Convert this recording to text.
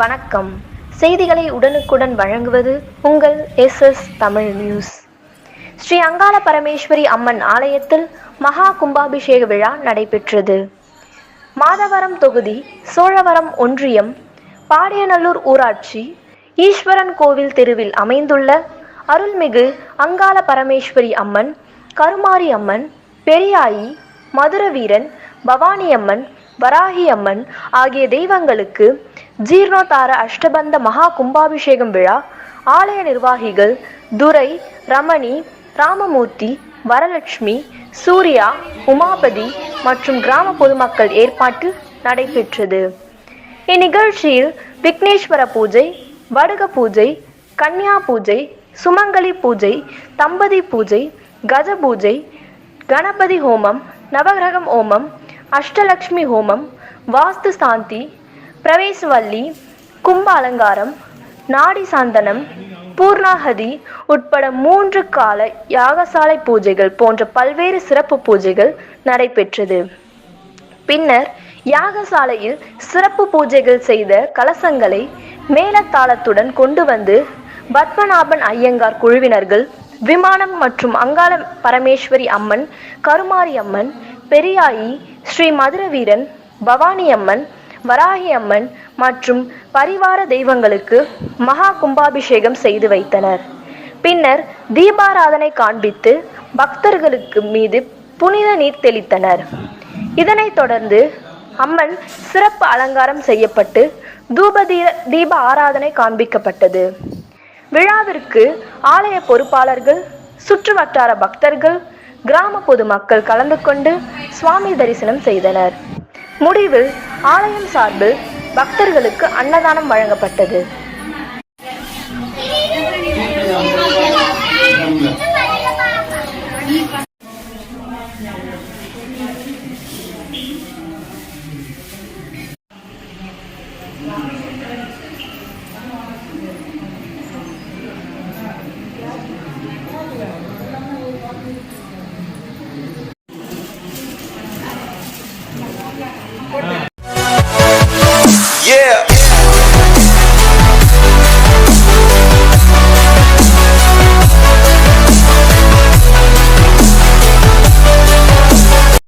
வணக்கம். செய்திகளை உடனுக்குடன் வழங்குவது உங்கள் S S Tamil news. Sri Angala Parameswari Amman ஆலயத்தில் மகா கும்பாபிஷேக விழா நடைபெற்றது. மாதவரம் தொகுதி சோழவரம் ஒன்றியம் பாடியநல்லூர் ஊராட்சி ஈஸ்வரன் கோவில் தெருவில் அமைந்துள்ள அருள்மிகு அங்காள பரமேஸ்வரி அம்மன் கருமாரி அம்மன் பெரியாயி மதுரவீரன் பவானி அம்மன் வராகி அம்மன் ஆகிய தெய்வங்களுக்கு ஜீர்ணோத்தார அஷ்டபந்த மகா கும்பாபிஷேகம் விழா ஆலய நிர்வாகிகள் துரை ரமணி ராமமூர்த்தி வரலட்சுமி சூர்யா உமாபதி மற்றும் கிராம பொதுமக்கள் ஏற்பாட்டில் நடைபெற்றது. இந்நிகழ்ச்சியில் விக்னேஸ்வர பூஜை வடுக பூஜை கன்னியா பூஜை சுமங்கலி பூஜை தம்பதி பூஜை கஜ பூஜை கணபதி ஹோமம் நவகிரகம் ஹோமம் அஷ்டலக்ஷ்மி ஹோமம் வாஸ்து சாந்தி பிரவேசவல்லி கும்ப அலங்காரம் நாடி சாந்தனம் பூர்ணாகதி உட்பட மூன்று கால யாகசாலை பூஜைகள் போன்ற பல்வேறு சிறப்பு பூஜைகள் நடைபெற்றது. பின்னர் யாகசாலையில் சிறப்பு பூஜைகள் செய்த கலசங்களை மேலத்தாளத்துடன் கொண்டு வந்து பத்மநாபன் ஐயங்கார் குழுவினர்கள் விமானம் மற்றும் அங்காள பரமேஸ்வரி அம்மன் கருமாரி அம்மன் பெரியாயி ஸ்ரீ மதுரவீரன் பவானி அம்மன் வராகி அம்மன் மற்றும் பரிவார தெய்வங்களுக்கு மகா கும்பாபிஷேகம் செய்து வைத்தனர். பின்னர் தீபாராதனை காண்பித்து பக்தர்களுக்கு மீது புனித நீர் தெளித்தனர். இதனைத் தொடர்ந்து அம்மன் சிறப்பு அலங்காரம் செய்யப்பட்டு தூப தீப ஆராதனை காண்பிக்கப்பட்டது. விழாவிற்கு ஆலய பொறுப்பாளர்கள் சுற்று வட்டார பக்தர்கள் கிராம பொதுமக்கள் கலந்து கொண்டு சுவாமி தரிசனம் செய்தனர். முடிவில் ஆலயம் சார்பில் பக்தர்களுக்கு அன்னதானம் வழங்கப்பட்டது